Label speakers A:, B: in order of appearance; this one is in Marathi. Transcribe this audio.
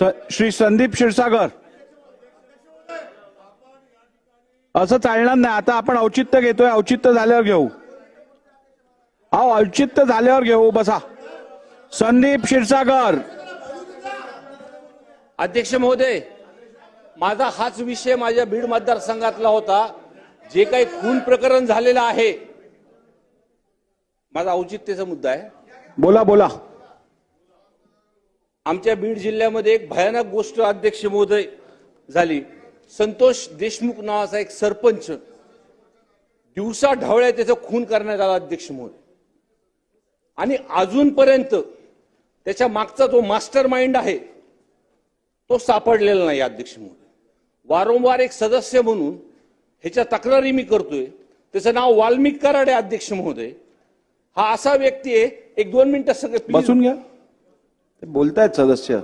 A: श्री संदीप क्षीरसागर. असं चालणार नाही. आता आपण औचित्य घेतोय. औचित्य झाल्यावर घेऊ. अहो औचित्य झाल्यावर घेऊ. बसा. संदीप क्षीरसागर.
B: अध्यक्ष महोदय माझा हाच विषय माझ्या बीड मतदारसंघातला होता. जे काही खून प्रकरण झालेलं आहे माझा औचित्यचा मुद्दा आहे.
A: बोला बोला.
B: आमच्या बीड जिल्ह्यामध्ये एक भयानक गोष्ट अध्यक्ष महोदय झाली. संतोष देशमुख नावाचा एक सरपंच दिवसा ढवळ्या त्याचा खून करण्यात आला अध्यक्ष महोदय. आणि अजूनपर्यंत त्याच्या मागचा जो मास्टर माइंड आहे तो सापडलेला नाही अध्यक्ष महोदय. वारंवार एक सदस्य म्हणून ह्याच्या तक्रारी मी करतोय. त्याचं नाव वाल्मिक कराडे अध्यक्ष महोदय. हा असा व्यक्ती आहे एक दोन मिनिटं सगळे
A: बसून घ्या. बोलतायत सदस्य.